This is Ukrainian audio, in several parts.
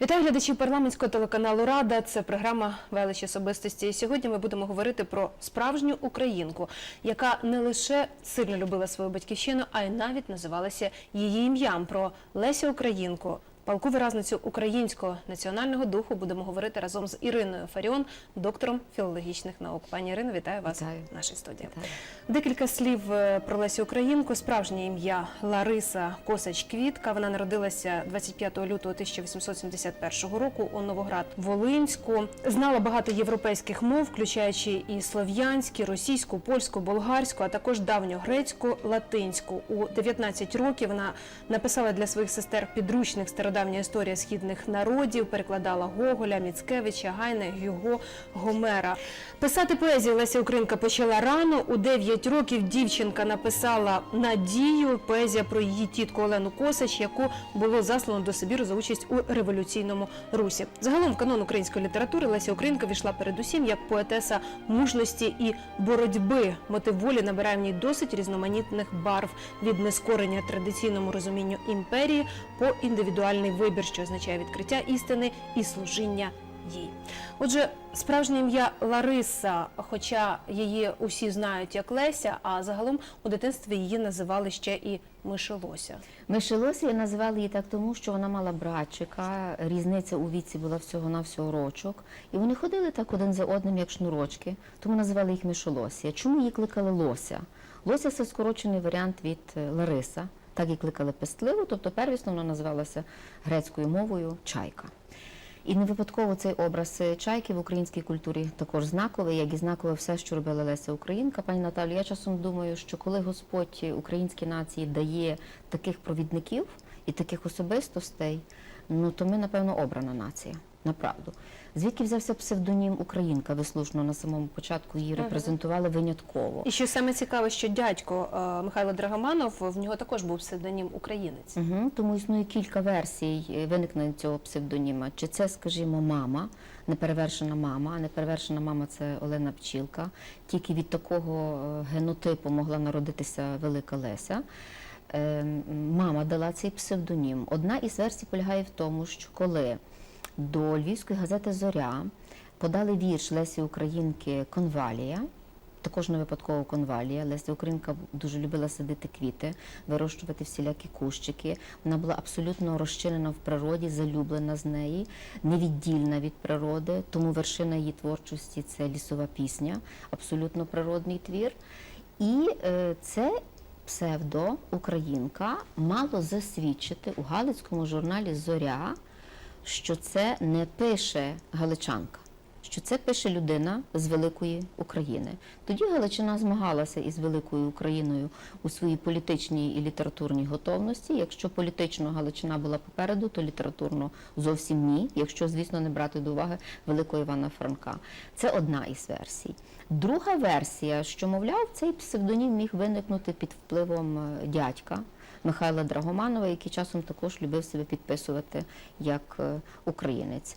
Вітаю глядачів парламентського телеканалу Рада. Це програма Велич особистості. І сьогодні ми будемо говорити про справжню українку, яка не лише сильно любила свою батьківщину, а й навіть називалася її ім'ям. Про Лесю Українку, палку виразницю українського національного духу. Будемо говорити разом з Іриною Фаріон, доктором філологічних наук. Пані Ірино, вітаю вас Вітаю. в нашій студії. Вітаю. Декілька слів е, про Лесю Українку. Справжнє ім'я Лариса Косач Квітка. Вона народилася 25 лютого 1871 року у Новоград Волинську. Знала багато європейських мов, включаючи і слов'янську, російську, польську, болгарську, а також давньогрецьку, латинську. У 19 років вона написала для своїх сестер підручник стародавня історія східних народів, перекладала Гоголя, Міцкевича, Гайна, Гюго, Гомера. Писати поезію Леся Українка почала рано. У 9 років дівчинка написала Надію, поезія про її тітку Олену Косач, яку було заслано до Сибіру за участь у революційному русі. Загалом в канон української літератури Леся Українка війшла передусім як поетеса мужності і боротьби. Мотив волі набирає в ній досить різноманітних барв від нескорення традиційному розумінню імперії по індивідуальний вибір, що означає відкриття істини і служіння їй. Отже, справжнє ім'я Лариса, хоча її усі знають як Леся, а загалом у дитинстві її називали ще і Мишелося. Мишелосія називали її так тому, що вона мала братчика, різниця у віці була всього-навсього рочок. І вони ходили так один за одним, як шнурочки, тому називали їх Мишелосія. Чому її кликали Лося? Лося це скорочений варіант від е, Лариса, так і кликали пестливо, тобто первісно вона називалася грецькою мовою чайка. І не випадково цей образ чайки в українській культурі також знаковий, як і знакове все, що робила Леся Українка. Пані Наталю, я часом думаю, що коли Господь українській нації дає таких провідників і таких особистостей, ну то ми, напевно, обрана нація. Направду. Звідки взявся псевдонім Українка? Ви слушно на самому початку її репрезентували винятково. І що саме цікаве, що дядько е, Михайло Драгоманов в нього також був псевдонім українець. Угу, тому існує кілька версій е, виникнення цього псевдоніма. Чи це, скажімо, мама, неперевершена мама, а неперевершена мама це Олена Пчілка. Тільки від такого е, генотипу могла народитися велика Леся. Е, Мама дала цей псевдонім. Одна із версій полягає в тому, що коли до львівської газети Зоря подали вірш Лесі Українки Конвалія. Також не випадково конвалія. Леся Українка дуже любила садити квіти, вирощувати всілякі кущики. Вона була абсолютно розчинена в природі, залюблена з неї, невіддільна від природи. Тому вершина її творчості це лісова пісня, абсолютно природний твір. І е, це псевдо Українка мало засвідчити у Галицькому журналі Зоря, що це не пише Галичанка що це пише людина з великої України. Тоді Галичина змагалася із великою Україною у своїй політичній і літературній готовності. Якщо політично Галичина була попереду, то літературно зовсім ні. Якщо, звісно, не брати до уваги великого Івана Франка. Це одна із версій. Друга версія, що мовляв, цей псевдонім міг виникнути під впливом е, дядька. Михайла Драгоманова, який часом також любив себе підписувати як е, українець.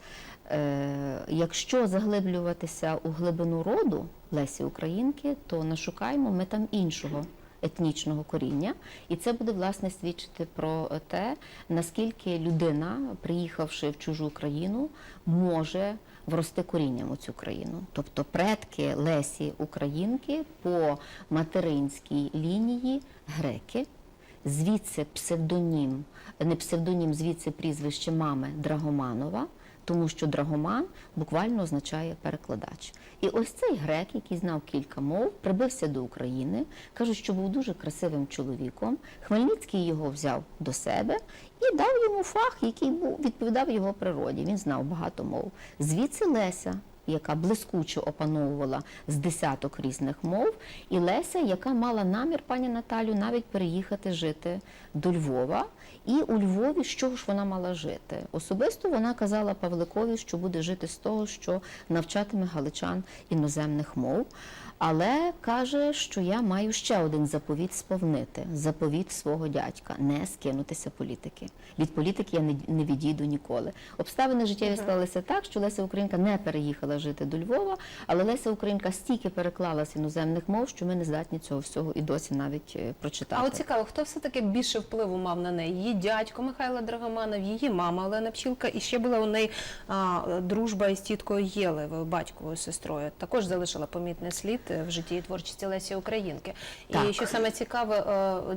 Е, Якщо заглиблюватися у глибину роду Лесі Українки, то нашукаємо ми там іншого етнічного коріння, і це буде власне свідчити про те, наскільки людина, приїхавши в чужу країну, може врости корінням у цю країну. Тобто предки Лесі Українки по материнській лінії греки. Звідси псевдонім, не псевдонім, звідси прізвище мами Драгоманова, тому що Драгоман буквально означає перекладач. І ось цей грек, який знав кілька мов, прибився до України, кажуть, що був дуже красивим чоловіком. Хмельницький його взяв до себе і дав йому фах, який був відповідав його природі. Він знав багато мов. Звідси Леся яка блискуче опановувала з десяток різних мов, і Леся, яка мала намір, пані Наталю, навіть переїхати жити до Львова. І у Львові з чого ж вона мала жити? Особисто вона казала Павликові, що буде жити з того, що навчатиме галичан іноземних мов. Але каже, що я маю ще один заповіт сповнити заповіт свого дядька не скинутися політики. Від політики я не, відійду ніколи. Обставини життєві склалися так, що Леся Українка не переїхала жити до Львова, але Леся Українка стільки переклала з іноземних мов, що ми не здатні цього всього і досі навіть е, прочитати. А от цікаво, хто все таки більше впливу мав на неї? Дядько Михайло Драгоманов, її мама Олена Пчілка, і ще була у неї а, дружба із тіткою Єлевою, батьковою сестрою. Також залишила помітний слід е, в житті і творчості Лесі Українки. І Так. що саме цікаве,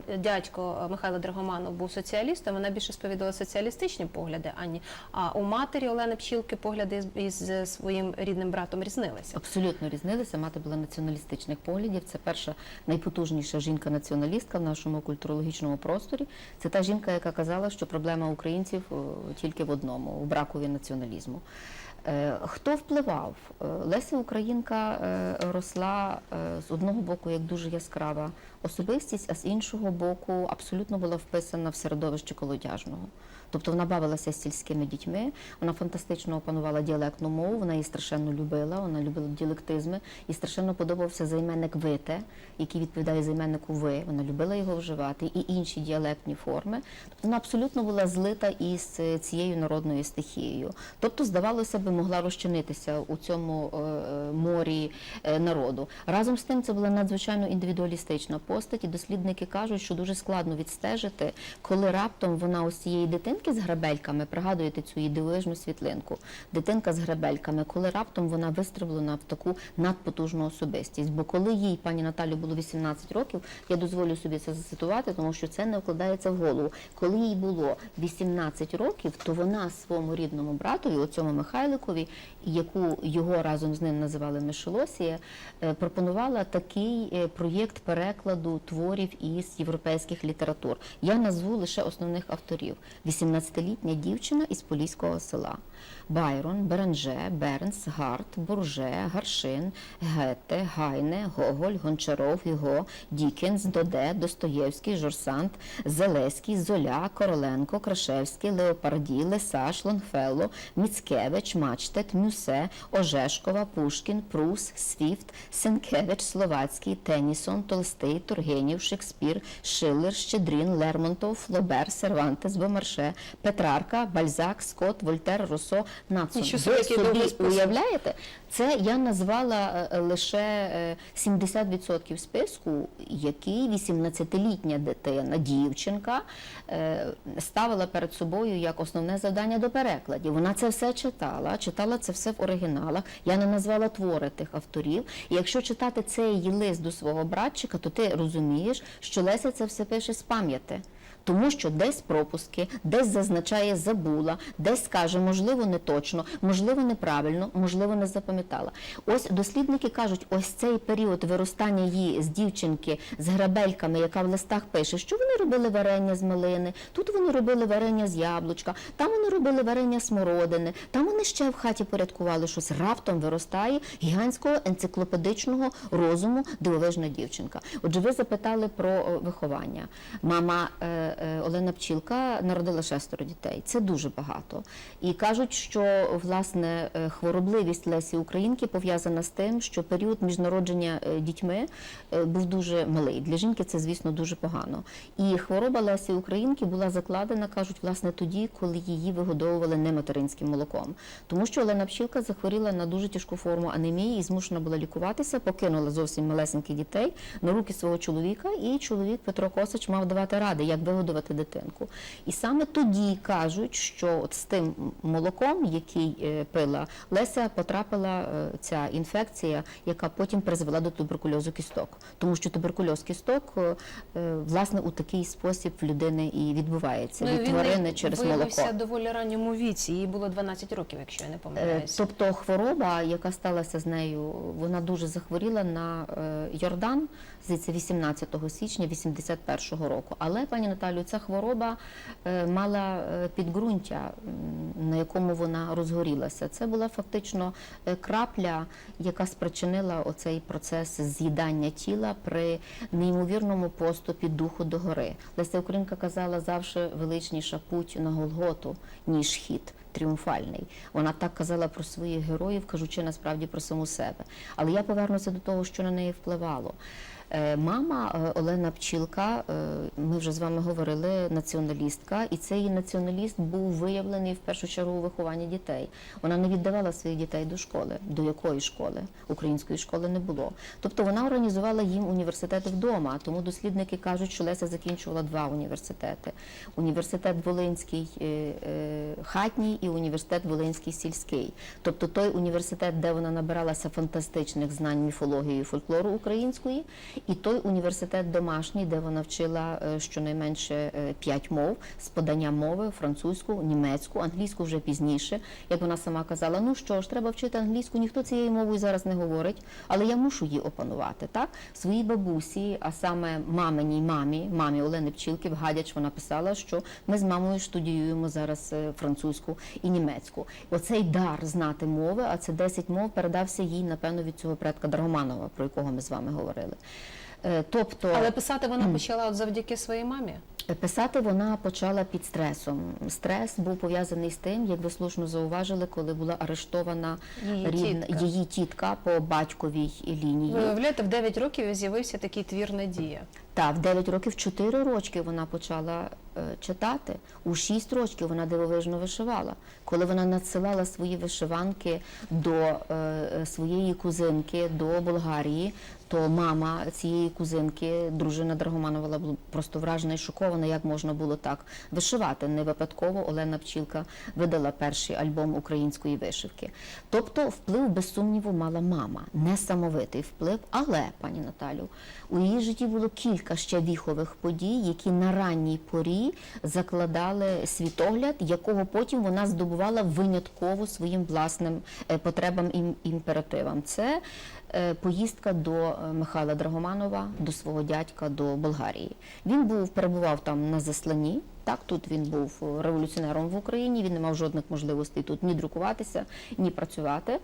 е, дядько Михайло Драгоманов був соціалістом. Вона більше сповідала соціалістичні погляди, ані а у матері Олени Пчілки погляди із, із своїм рідним братом різнилися. Абсолютно різнилися. Мати була націоналістичних поглядів. Це перша найпотужніша жінка-націоналістка в нашому культурологічному просторі. Це та жінка, яка казала, що проблема українців тільки в одному у бракові націоналізму. Е, Хто впливав? Е, Леся Українка е, росла е, з одного боку як дуже яскрава особистість, а з іншого боку абсолютно була вписана в середовище колодяжного. Тобто вона бавилася з сільськими дітьми, вона фантастично опанувала діалектну мову, вона її страшенно любила, вона любила діалектизми, і страшенно подобався займенник вите, який відповідає займеннику ви. Вона любила його вживати, і інші діалектні форми. Тобто вона абсолютно була злита із е, цією народною стихією. Тобто, здавалося би, могла розчинитися у цьому е, е, морі народу. Разом з тим, це була надзвичайно індивідуалістична постать, і дослідники кажуть, що дуже складно відстежити, коли раптом вона ось цієї дитинки з грабельками, пригадуєте цю дивовижну світлинку, дитинка з грабельками, коли раптом вона вистрелена в таку надпотужну особистість. Бо коли їй, пані Наталі, було 18 років, я дозволю собі це зацитувати, тому що це не вкладається в голову. Коли їй було 18 років, то вона своєму рідному братові, оцьому Михайликові, яку його разом з ним називали Мишелосія, е, пропонувала такий е, проєкт перекладу творів із європейських літератур. Я назву лише основних авторів: 18-літня дівчина із поліського села. Байрон, Беренже, Бернс, Гарт, Бурже, Гаршин, Гете, Гайне, Гоголь, Гончаров, Гіго, Дікенс, Доде, Достоєвський, Жорсант, Зелеський, Золя, Короленко, Крашевський, Леопарді, Лесаш, Лонгфелло, Міцкевич, Мачтет, Мюсе, Ожешкова, Пушкін, Прус, Свіфт, Сенкевич, Словацький, Тенісон, Толстий, Тургенів, Шекспір, Шиллер, Щедрін, Лермонтов, Флобер, Сервантес, Бомарше, Петрарка, Бальзак, Скотт, Вольтер, Руссо, Нацон. Нічого Ви собі, уявляєте? Це я назвала е, лише е, 70% списку, який 18-літня дитина, дівчинка, е, ставила перед собою як основне завдання до перекладів. Вона це все читала, читала це все в оригіналах. Я не назвала твори тих авторів. І якщо читати цей її лист до свого братчика, то ти розумієш, що Леся це все пише з пам'яті. Тому що десь пропуски, десь зазначає забула, десь скаже, можливо, не точно, можливо, неправильно, можливо, не запам'ятала. Ось дослідники кажуть, ось цей період виростання її з дівчинки з грабельками, яка в листах пише, що вони робили варення з малини, тут вони робили варення з яблучка, там вони робили варення смородини, там вони ще в хаті порядкували щось. Раптом виростає гігантського енциклопедичного розуму дивовижна дівчинка. Отже, ви запитали про е, виховання. Мама е, е, Олена Пчілка народила шестеро дітей. Це дуже багато. І кажуть, що власне е, хворобливість Лесі Українки пов'язана з тим, що період між народження е, дітьми був дуже малий. Для жінки це, звісно, дуже погано. І хвороба Лесі Українки була закладена, кажуть, власне тоді, коли її вигодовували не материнським молоком. Тому що Олена Пчілка захворіла на дуже тяжку форму анемії і змушена була лікуватися, покинула зовсім малесеньких дітей на руки свого чоловіка, і чоловік Петро Косич мав давати ради, як вигодувати дитинку. І саме тоді кажуть, що от з тим молоком, який е, пила Леся, потрапила е, ця інфекція, яка потім призвела до туберкульозу кісток. Тому що туберкульоз кісток е, власне у такий спосіб в людини і відбувається від він тварини через молоко. виявився доволі ранньому віці. Їй було 12 років, якщо я не помиляюся. Тобто хвороба, яка сталася з нею, вона дуже захворіла на Йордан, здається, 18 січня 81 року. Але, пані Наталю, ця хвороба е, мала е, підґрунтя, на якому вона розгорілася. Це була фактично е, крапля, яка спричинила оцей процес з'їдання тіла при неймовірному поступі духу до гори. Леся Українка казала завжди величніша путь на Голготу, ніж хід тріумфальний. Вона так казала про своїх героїв, кажучи насправді про саму себе. Але я повернуся до того, що на неї впливало. Е, Мама е, Олена Пчілка, е, ми вже з вами говорили, націоналістка, і цей націоналіст був виявлений в першу чергу у вихованні дітей. Вона не віддавала своїх дітей до школи. До якої школи? Української школи не було. Тобто вона організувала їм університети вдома. Тому дослідники кажуть, що Леся закінчувала два університети: університет Волинський хатній і університет Волинський сільський. Тобто той університет, де вона набиралася фантастичних знань міфології і фольклору української, і той університет домашній, де вона вчила е, щонайменше е, п'ять мов з подання мови французьку, німецьку, англійську вже пізніше. Як вона сама казала, ну що ж, треба вчити англійську, ніхто цією мовою зараз не говорить, але я мушу її опанувати. Так своїй бабусі, а саме маминій мамі, мамі Олени Пчілки в Гадяч, вона писала, що ми з мамою студіюємо зараз е, французьку і німецьку. Оцей дар знати мови, а це 10 мов, передався їй, напевно, від цього предка Драгоманова, про якого ми з вами говорили. Е, Тобто, Але писати вона почала от завдяки своїй мамі. Писати вона почала під стресом. Стрес був пов'язаний з тим, як ви слушно зауважили, коли була арештована Її рідна тітка. її тітка по батьковій лінії. Ви уявляєте, в 9 років з'явився такий твір Надія. Та в 9 років, 4 рочки вона почала е, читати. У 6 років вона дивовижно вишивала. Коли вона надсилала свої вишиванки до е, своєї кузинки до Болгарії, то мама цієї кузинки, дружина Драгоманова, просто вражена і шокована, як можна було так вишивати. Не випадково Олена Пчілка видала перший альбом української вишивки. Тобто, вплив без сумніву мала мама, несамовитий вплив. Але, пані Наталю, у її житті було кілька ще віхових подій, які на ранній порі закладали світогляд, якого потім вона здобувала винятково своїм власним е, потребам і імперативам. Це поїздка до е, Михайла Драгоманова, до свого дядька до Болгарії. Він був перебував там на засланні. Так, тут він був революціонером в Україні. Він не мав жодних можливостей тут ні друкуватися, ні працювати.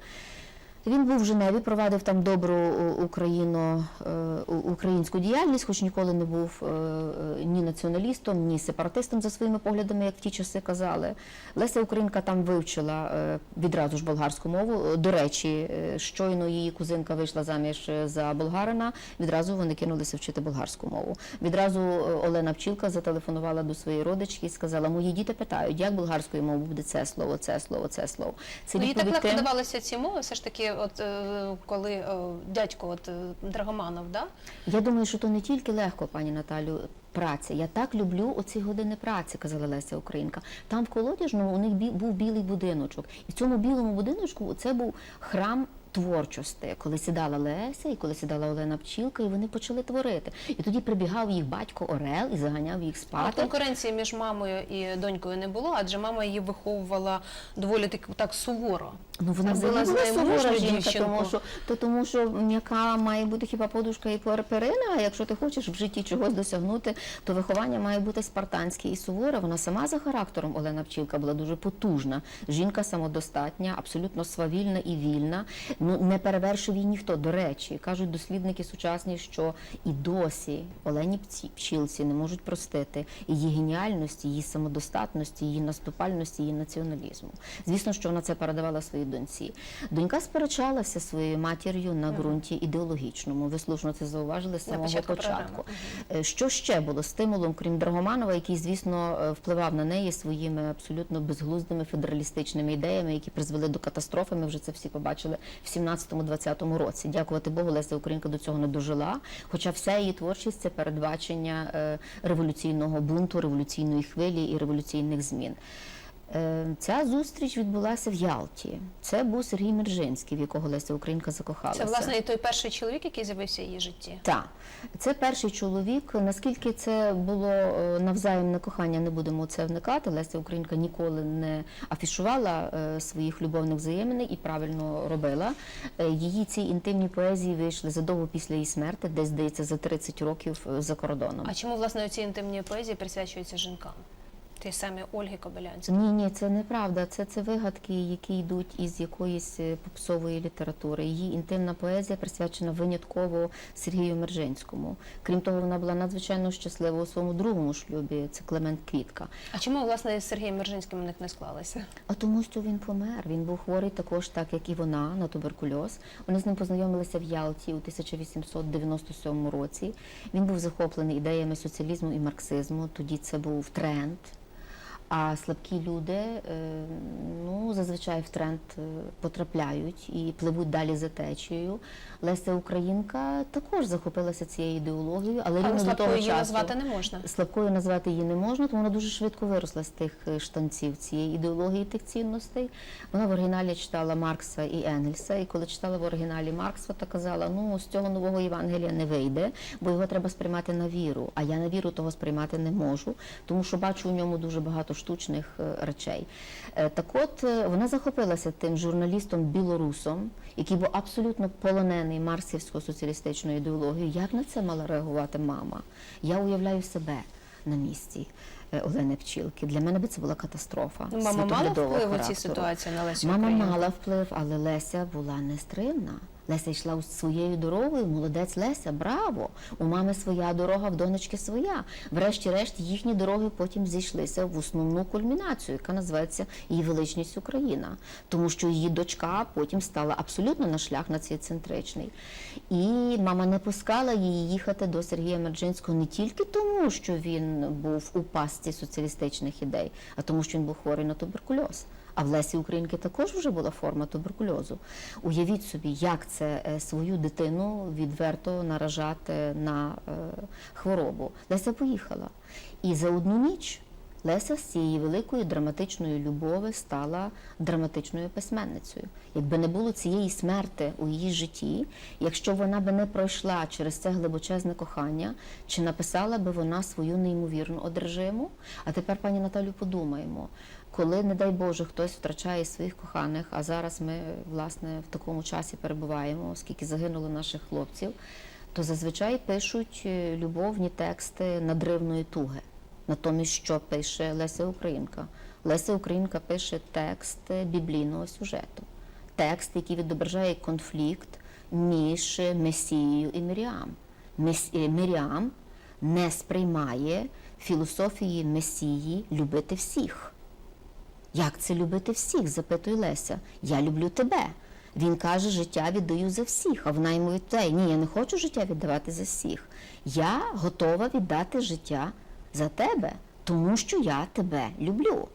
Він був в Женеві, провадив там добру е, Україно, е, українську діяльність, хоч ніколи не був е, ні націоналістом, ні сепаратистом за своїми поглядами, як в ті часи казали. Леся Українка там вивчила відразу ж болгарську мову. До речі, щойно її кузинка вийшла заміж за болгарина, відразу вони кинулися вчити болгарську мову. Відразу Олена Пчілка зателефонувала до своєї родички і сказала: Мої діти питають, як болгарською мовою буде це слово, це слово, це слово. Це Ну, їй так легко давалися ці мови, все ж таки, от е, коли е, дядько от, е, Драгоманов, да? Я думаю, що то не тільки легко, пані Наталю, праця. Я так люблю оці години праці, казала Леся Українка. Там в колодяжному у них бі- був білий будиночок. І в цьому білому будиночку це був храм. Творчості, коли сідала Леся і коли сідала Олена Пчілка, і вони почали творити. І тоді прибігав їх батько Орел і заганяв їх А конкуренції між мамою і донькою не було, адже мама її виховувала доволі так, так суворо. Ну вона була сувора жінка, тому що то тому, що м'яка має бути хіба подушка і перина. А якщо ти хочеш в житті чогось досягнути, то виховання має бути спартанське і суворе. Вона сама за характером Олена Пчілка була дуже потужна. Жінка самодостатня, абсолютно свавільна і вільна. Ну не перевершив її ніхто. До речі, кажуть дослідники сучасні, що і досі Олені Пчілці не можуть простити її геніальності, її самодостатності, її наступальності, її націоналізму. Звісно, що вона це передавала своїй доньці. Донька сперечалася своєю матір'ю на ґрунті ідеологічному. Ви слушно це зауважили з самого початку початку. Е, Що ще було стимулом, крім Драгоманова, який, звісно, е, впливав на неї своїми абсолютно безглуздими федералістичними ідеями, які призвели до катастрофи. Ми вже це всі побачили в 17-20 році. Дякувати Богу, Леся Українка до цього не дожила. Хоча вся її творчість це передбачення е, революційного бунту, революційної хвилі і революційних змін. Е, Ця зустріч відбулася в Ялті. Це був Сергій Мержинський, в якого Леся Українка закохалася. Це власне і той перший чоловік, який з'явився в її житті. Так, це перший чоловік. Наскільки це було е, навзаємне кохання, не будемо у це вникати. Леся Українка ніколи не афішувала е, своїх любовних взаємин і правильно робила. Її ці інтимні поезії вийшли задовго після її смерти, десь здається за 30 років за кордоном. А чому власне ці інтимні поезії присвячуються жінкам? Ті самі Ольги Кобилянської. Ні, ні, це неправда. Це, це вигадки, які йдуть із якоїсь е, попсової літератури. Її інтимна поезія присвячена винятково Сергію Мержинському. Крім того, вона була надзвичайно щаслива у своєму другому шлюбі. Це Клемент Квітка. А чому власне з Сергієм Мержинським у них не склалося? А тому, що він помер. Він був хворий також, так як і вона, на туберкульоз. Вони з ним познайомилися в Ялті у 1897 році. Він був захоплений ідеями соціалізму і марксизму. Тоді це був тренд. А слабкі люди е, ну, зазвичай в тренд е, потрапляють і пливуть далі за течією. Леся Українка також захопилася цією ідеологією, але, Але рівно до того її часу назвати не можна. слабкою назвати її не можна, тому вона дуже швидко виросла з тих е, штанців цієї ідеології тих цінностей. Вона в оригіналі читала Маркса і Енгельса, і коли читала в оригіналі Маркса, то казала: ну з цього нового Євангелія не вийде, бо його треба сприймати на віру. А я на віру того сприймати не можу, тому що бачу у ньому дуже багато штучних е, речей. Е, Так от е, вона захопилася тим журналістом білорусом, який був абсолютно полонений марксівсько-соціалістичною ідеологією. Як на це мала реагувати мама? Я уявляю себе на місці Олени Пчілки. Для мене би це була катастрофа. Ну, Мама мала вплив у цій ситуації на Лесю Мама Українку? мала вплив, але Леся була нестримна. Леся йшла своєю дорогою. Молодець Леся, браво! У мами своя дорога, в донечки своя. Врешті-решт їхні дороги потім зійшлися в основну кульмінацію, яка називається її величність Україна, тому що її дочка потім стала абсолютно на шлях націоцентричний. І мама не пускала її їхати до Сергія Мерджинського не тільки тому, що він був у пастці соціалістичних ідей, а тому, що він був хворий на туберкульоз. А в Лесі Українки також вже була форма туберкульозу. Уявіть собі, як це е, свою дитину відверто наражати на е, хворобу. Леся поїхала. І за одну ніч Леся з цієї великої драматичної любові стала драматичною письменницею. Якби не було цієї смерти у її житті, якщо вона би не пройшла через це глибочезне кохання, чи написала би вона свою неймовірну одержиму? А тепер, пані Наталю, подумаємо, коли, не дай Боже, хтось втрачає своїх коханих, а зараз ми власне в такому часі перебуваємо, оскільки загинуло наших хлопців, то зазвичай пишуть е, любовні тексти надривної туги. Натомість, що пише Леся Українка? Леся Українка пише текст біблійного сюжету, текст, який відображає конфлікт між Месією і Міріам. Е, Міріам не сприймає філософії Месії любити всіх. Як це любити всіх? запитує Леся. Я люблю тебе. Він каже, життя віддаю за всіх, а вона йому відповідає, ні, я не хочу життя віддавати за всіх. Я готова віддати життя за тебе, тому що я тебе люблю.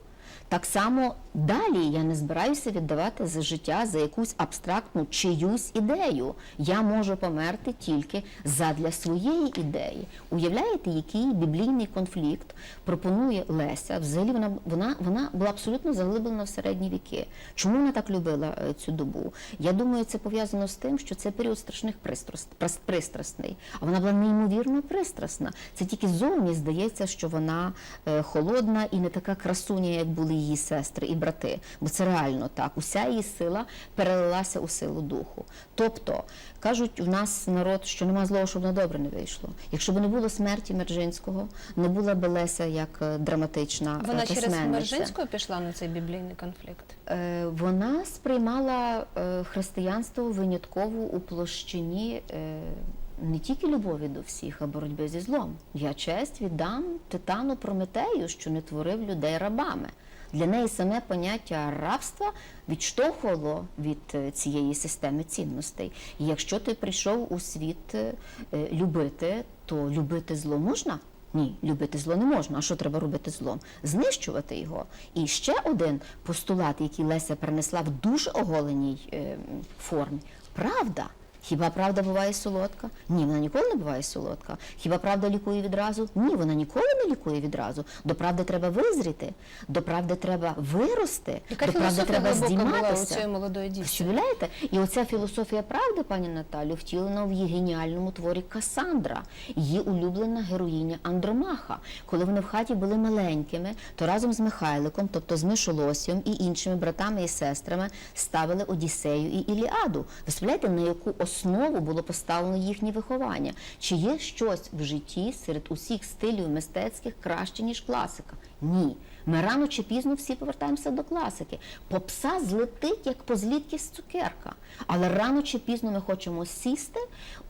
Так само далі я не збираюся віддавати за життя за якусь абстрактну чиюсь ідею. Я можу померти тільки задля своєї ідеї. Уявляєте, який біблійний конфлікт пропонує Леся? Взагалі вона вона, вона була абсолютно заглиблена в середні віки. Чому вона так любила е, цю добу? Я думаю, це пов'язано з тим, що це період страшних пристраст, прос- А вона була неймовірно пристрасна. Це тільки зовні здається, що вона е, холодна і не така красуня, як були її сестри брати. Бо це реально так. Уся її сила перелилася у силу духу. Тобто кажуть у нас народ, що нема злого, щоб на добре не вийшло. Якщо б не було смерті Мержинського, не була б Леся як е, драматична е, Вона через. Мержинську пішла на цей біблійний конфлікт. Е, Вона сприймала християнство винятково у площині не тільки любові до всіх, а боротьби зі злом. Я честь віддам титану Прометею, що не творив людей рабами. Для неї саме поняття рабства відштовхувало від е, цієї системи цінностей. І якщо ти прийшов у світ е, е, любити, то любити зло можна? Ні, любити зло не можна. А що треба робити злом? Знищувати його. І ще один постулат, який Леся принесла в дуже оголеній формі правда. Хіба правда буває солодка? Ні, вона ніколи не буває солодка. Хіба правда лікує відразу? Ні, вона ніколи не лікує відразу. До правди треба визріти, до правди треба вирости, Яка до правди треба глибока була у молодої дівчини? уявляєте? І оця філософія правди, пані Наталю, втілена в її геніальному творі Касандра, її улюблена героїня Андромаха. Коли вони в хаті були маленькими, то разом з Михайликом, тобто з Мишолосієм і іншими братами і сестрами, ставили Одіссею і Іліаду. Ви співляєте, на яку основу було поставлено їхнє виховання? Чи є щось в житті серед усіх стилів мистецьких краще, ніж класика? Ні. Ми рано чи пізно всі повертаємося до класики. Попса злетить, як по злітки з цукерка. Але рано чи пізно ми хочемо сісти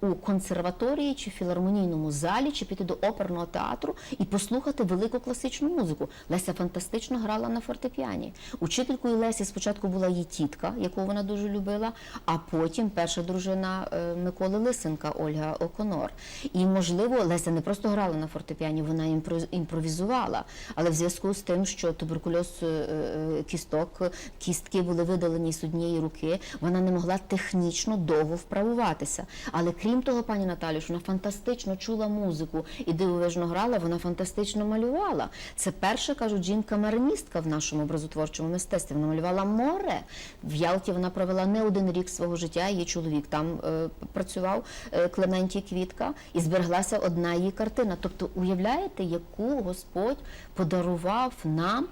у консерваторії чи філармонійному залі, чи піти до оперного театру і послухати велику класичну музику. Леся фантастично грала на фортепіані. Учителькою Лесі спочатку була її тітка, яку вона дуже любила, а потім перша дружина е, Миколи Лисенка Ольга Оконор. І можливо, Леся не просто грала на фортепіані, вона імпровізувала. Але в зв'язку з тим, що туберкульоз е, е, кісток, кістки були видалені з однієї руки, вона не могла технічно довго вправуватися. Але крім того, пані Наталю, що вона фантастично чула музику і дивовижно грала, вона фантастично малювала. Це перша, кажуть, жінка-мариністка в нашому образотворчому мистецтві. Вона малювала море. В Ялті вона провела не один рік свого життя. Її чоловік там е, працював е, Клементій Квітка, і збереглася одна її картина. Тобто, уявляєте, яку Господь подарував нам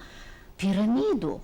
піраміду.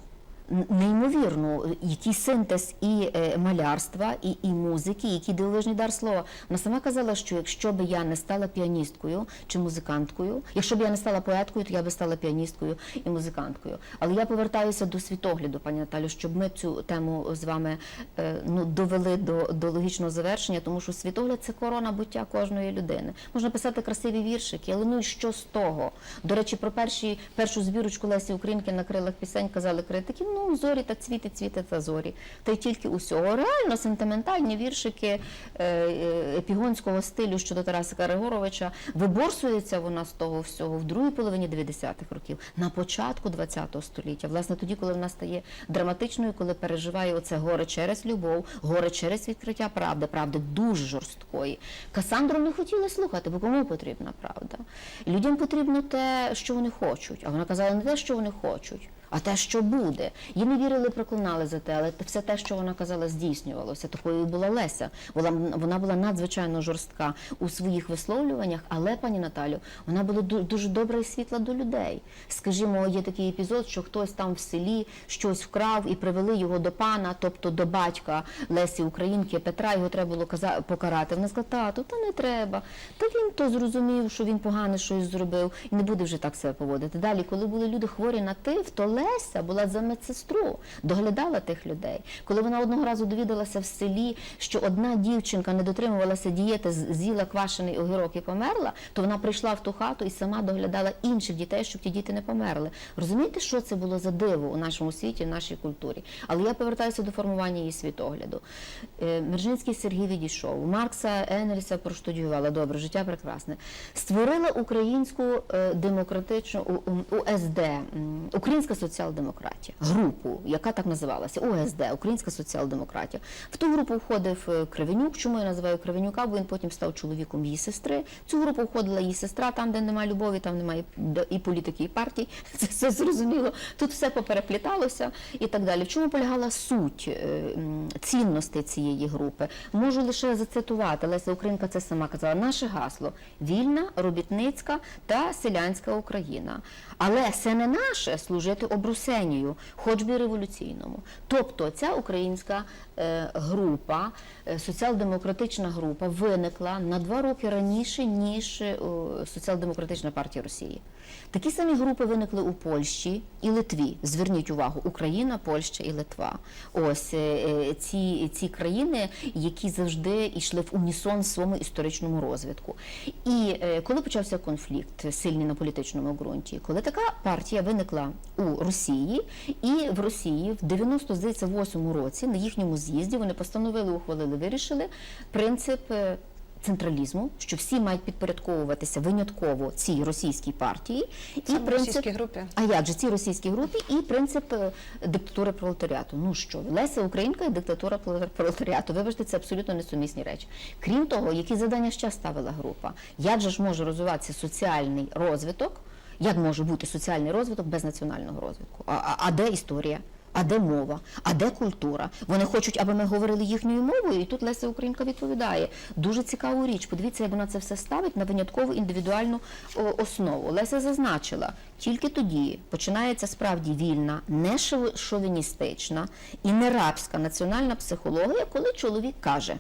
Н- Неймовірно, який синтез і е, малярства, і, і музики, який дивовижний дар слова. Вона сама казала, що якщо б я не стала піаністкою чи музиканткою, якщо б я не стала поеткою, то я би стала піаністкою і музиканткою. Але я повертаюся до світогляду, пані Наталю, щоб ми цю тему з вами е, ну, довели до, до логічного завершення, тому що світогляд це корона буття кожної людини. Можна писати красиві віршики, але ну і що з того? До речі, про перші, першу збірочку Лесі Українки на крилах пісень казали критики, ну зорі та цвіти, цвіти та зорі. Та й тільки усього. Реально сентиментальні віршики е, е, епігонського стилю щодо Тараса Григоровича. Виборсується вона з того всього в другій половині 90-х років, на початку 20-го століття. Власне, тоді, коли вона стає драматичною, коли переживає оце горе через любов, горе через відкриття правди, правди дуже жорсткої. Касандру не хотіли слухати, бо кому потрібна правда? Людям потрібно те, що вони хочуть. А вона казала не те, що вони хочуть. А те, що буде, їй не вірили, проклинали за те, але все те, що вона казала, здійснювалося. Такою була Леся. Вона, вона була надзвичайно жорстка у своїх висловлюваннях, але, пані Наталю, вона була дуже добра і світла до людей. Скажімо, є такий епізод, що хтось там в селі щось вкрав і привели його до пана, тобто до батька Лесі Українки Петра. Його треба було покарати. Вона сказала, тату, та не треба. Та він то зрозумів, що він погане щось зробив, і не буде вже так себе поводити. Далі, коли були люди хворі на тиф, то Леся була за медсестру, доглядала тих людей. Коли вона одного разу довідалася в селі, що одна дівчинка не дотримувалася дієти, з'їла квашений огірок і померла, то вона прийшла в ту хату і сама доглядала інших дітей, щоб ті діти не померли. Розумієте, що це було за диво у нашому світі, в нашій культурі? Але я повертаюся до формування її світогляду. Е, Мержинський Сергій відійшов, Маркса Енгельса проштудіювала, добре, життя прекрасне. Створила українську е, демократичну УСД, Українська соціал-демократія, групу, яка так називалася, УСД, Українська соціал-демократія. В ту групу входив е, Кривенюк. Чому я називаю Кривенюка? Бо він потім став чоловіком її сестри. В цю групу входила її сестра, там, де немає любові, там немає і політики, і партій. Це все зрозуміло. Тут все поперепліталося і так далі. В чому полягала суть е, цінностей цієї групи? Можу лише зацитувати. Леся Українка це сама казала. Наше гасло вільна, робітницька та селянська Україна. Але це не наше служити обрусенію, хоч би революційному. Тобто ця українська група, е, соціал-демократична група виникла на два роки раніше, ніж е, соціал-демократична партія Росії. Такі самі групи виникли у Польщі і Литві. Зверніть увагу, Україна, Польща і Литва. Ось е, е, ці, ці країни, які завжди йшли в унісон в своєму історичному розвитку. І е, коли почався конфлікт сильний на політичному ґрунті, коли така партія виникла у Росії, і в Росії в 90, здається, 8 році на їхньому з'їзді вони постановили, ухвалили, вирішили принцип. е, Централізму, що всі мають підпорядковуватися винятково цій російській партії, і Саме принцип російській групі. а як же цій російській групі і принцип е, диктатури пролетаріату? Ну що, Леся Українка і диктатура проле- пролетаріату. Вибачте, це абсолютно несумісні речі. Крім того, які завдання ще ставила група? Як же ж може розвиватися соціальний розвиток? Як може бути соціальний розвиток без національного розвитку? А, а, а де історія? А де мова? А де культура? Вони хочуть, аби ми говорили їхньою мовою, і тут Леся Українка відповідає. Дуже цікаву річ. Подивіться, як вона це все ставить на виняткову індивідуальну основу. Леся зазначила, тільки тоді починається справді вільна, не шов- шовіністична і не рабська національна психологія, коли чоловік каже.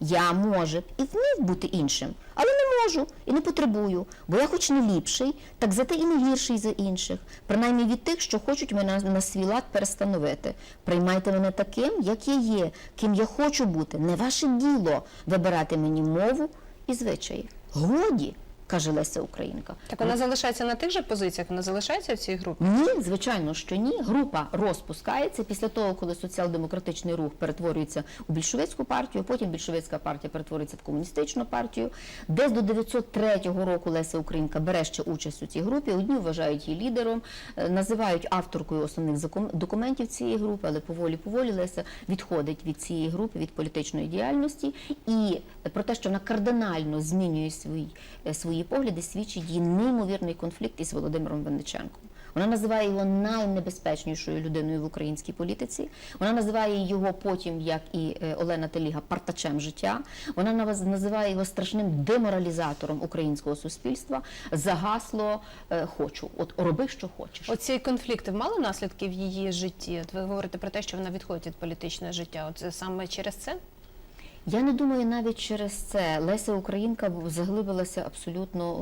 Я може і вмів бути іншим, але не можу і не потребую, бо я хоч не ліпший, так зате і не гірший за інших, принаймні від тих, що хочуть мене на свій лад перестановити. Приймайте мене таким, як я є, ким я хочу бути. Не ваше діло вибирати мені мову і звичаї. Годі, каже Леся Українка. Так вона залишається на тих же позиціях, вона залишається в цій групі. Ні, звичайно, що ні. Група розпускається після того, коли соціал-демократичний рух перетворюється у більшовицьку партію, потім більшовицька партія перетворюється в комуністичну партію. Десь до 903 року Леся Українка бере ще участь у цій групі. Одні вважають її лідером, е, називають авторкою основних документів цієї групи, але поволі поволі Леся відходить від цієї групи, від політичної діяльності. І про те, що вона кардинально змінює свої, е, свої погляди, свідчить її неймовірний конфлікт із Володимиром Винниченком. Вона називає його найнебезпечнішою людиною в українській політиці. Вона називає його потім, як і е, Олена Теліга, партачем життя. Вона називає його страшним деморалізатором українського суспільства за гасло е, хочу. От роби, що хочеш. Оці конфлікти мали наслідки в її житті? От ви говорите про те, що вона відходить від політичного життя. От саме через це? Я не думаю навіть через це. Леся Українка заглибилася абсолютно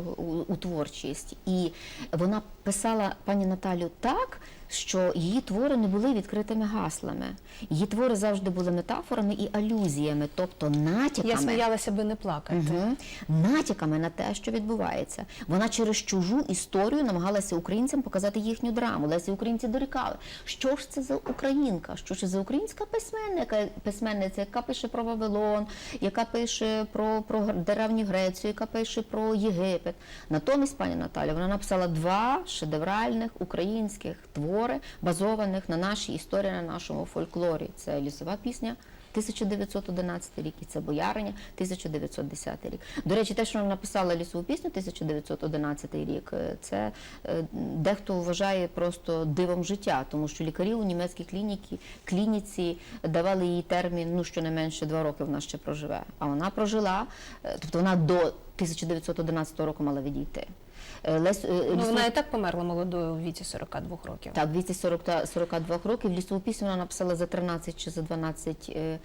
у, творчість, і вона писала пані Наталю так, що її твори не були відкритими гаслами. Її твори завжди були метафорами і алюзіями, тобто натяками. Я сміялася би не плакати. Мгм. натяками на те, що відбувається. Вона через чужу історію намагалася українцям показати їхню драму. Лесі українці дорікали. Що ж це за українка? Що ж це за українська письменника, письменниця, яка пише про Вавилон, яка пише про, про Древню Грецію, яка пише про Єгипет. Натомість, пані Наталя, вона написала два шедевральних українських твори, базованих на нашій історії, на нашому фольклорі. Це лісова пісня. 1911 рік і це бояриня 1910 рік. До речі, те, що написала лісову пісню 1911 рік, е, це е, дехто вважає просто дивом життя, тому що лікарі у німецькій клініці, клініці давали їй термін, ну щонайменше два роки вона ще проживе. А вона прожила, е, тобто вона до 1911 року мала відійти. Е, Лес, е, Ну, вона і так померла молодою у віці 42 років. так, 242 років. Лісову пісню вона написала за 13 чи за 12 е, е,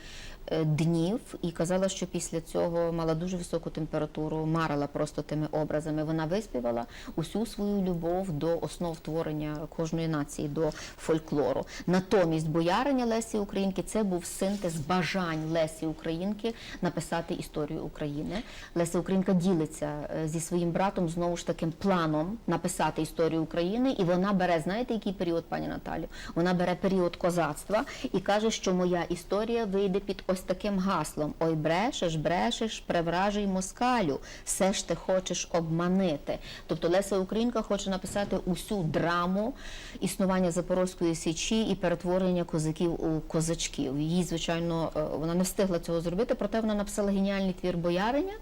днів і казала, що після цього мала дуже високу температуру, марила просто тими образами. Вона виспівала усю свою любов до основ творення кожної нації, до фольклору. Натомість бояриня Лесі Українки це був синтез бажань Лесі Українки написати історію України. Леся Українка ділиться е, зі своїм братом знову ж таким планом написати історію України, і вона бере, знаєте, який період, пані Наталю? Вона бере період козацтва і каже, що моя історія вийде під ось таким гаслом: Ой, брешеш, брешеш, превражий москалю, все ж ти хочеш обманити. Тобто Леся Українка хоче написати усю драму існування Запорозької січі і перетворення козаків у козачків. Їй, звичайно, е, вона не встигла цього зробити, проте вона написала геніальний твір бояриня,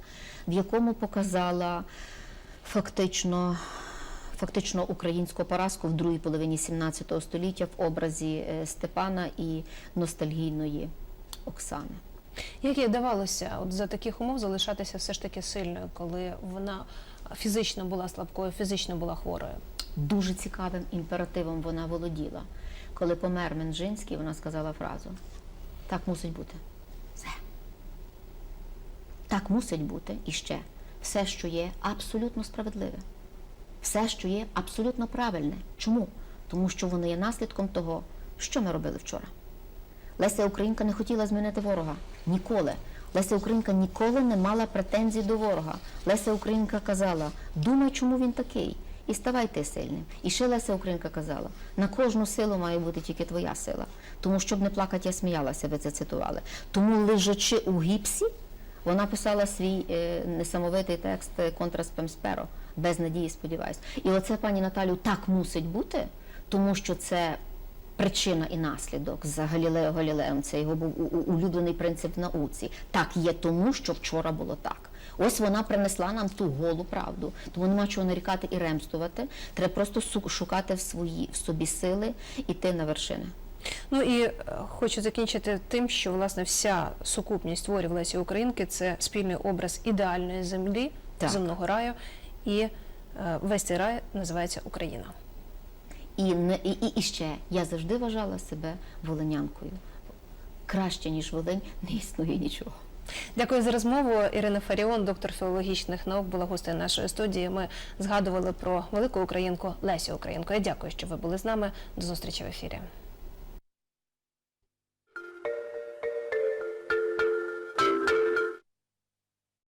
в якому показала фактично. Фактично українську поразку в другій половині 17 століття в образі е, Степана і ностальгійної Оксани. Як їй давалося от за таких умов залишатися все ж таки сильною, коли вона фізично була слабкою, фізично була хворою? Дуже цікавим імперативом вона володіла. Коли помер Менжинський, вона сказала фразу: так мусить бути. Все. Так мусить бути і ще все, що є абсолютно справедливе. Все, що є абсолютно правильне. Чому? Тому що воно є наслідком того, що ми робили вчора. Леся Українка не хотіла змінити ворога ніколи. Леся Українка ніколи не мала претензій до ворога. Леся Українка казала: думай, чому він такий, і ставай ти сильним. І ще Леся Українка казала: на кожну силу має бути тільки твоя сила. Тому щоб не плакати, я сміялася, ви це цитували. Тому, лежачи у гіпсі, вона писала свій е, несамовитий текст «Контра спемсперо» без надії, сподіваюсь. І оце, пані Наталю, так мусить бути, тому що це причина і наслідок за Галілео Галілеєм. Це його був улюблений принцип в науці. Так є тому, що вчора було так. Ось вона принесла нам ту голу правду. Тому нема чого нарікати і ремствувати. Треба просто шукати в свої в собі сили, іти на вершини. Ну і е, хочу закінчити тим, що власне вся сукупність творів Лесі Українки це спільний образ ідеальної землі, Так. земного раю, і е, весь цей рай називається Україна. І, і, і ще я завжди вважала себе волинянкою. Краще, ніж Волинь, не існує нічого. Дякую за розмову. Ірина Фаріон, доктор філологічних наук, була гостею нашої студії. Ми згадували про велику українку Лесю Українку. Я дякую, що ви були з нами. До зустрічі в ефірі.